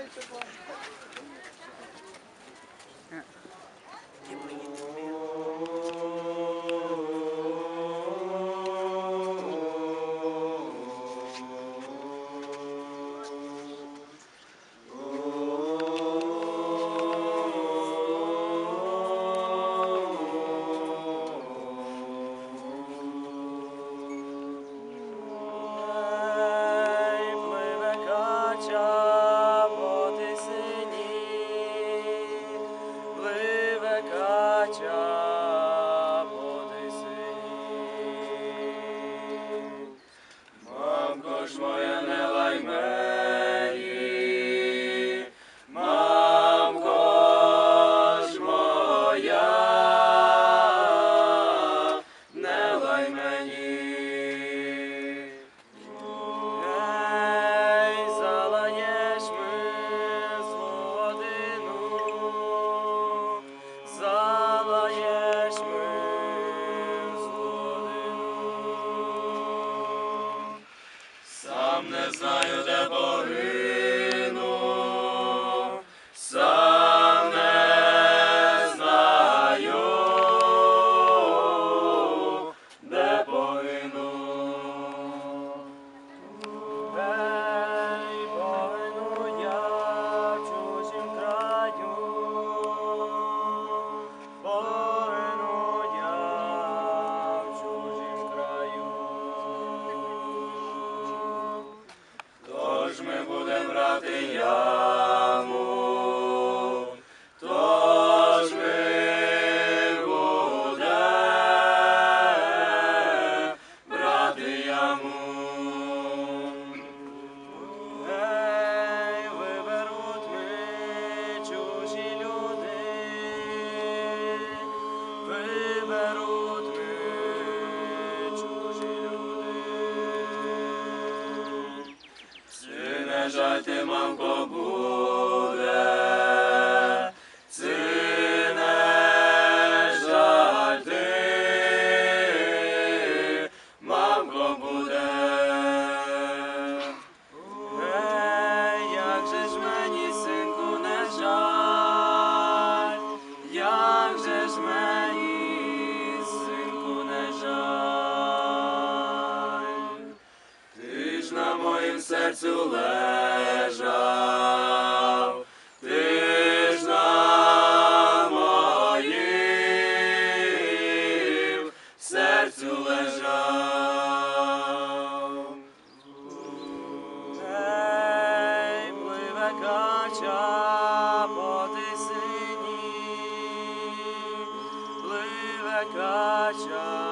Давайте, пожалуйста. Отця Божий Син. Мамко ж моя, the. лежати, мамко, буде, сине, жаль ти, мамко, буде. Як же ж мені, синку, не жаль, як же ж мені, синку, не жаль. На моїм серцю ле. Отча поти сині, пливе кача.